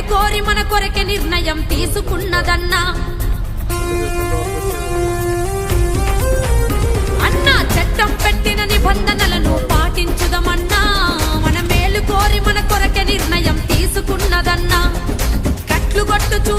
కోరి మన కొరకే నిర్ణయం తీసుకున్నదన్నా.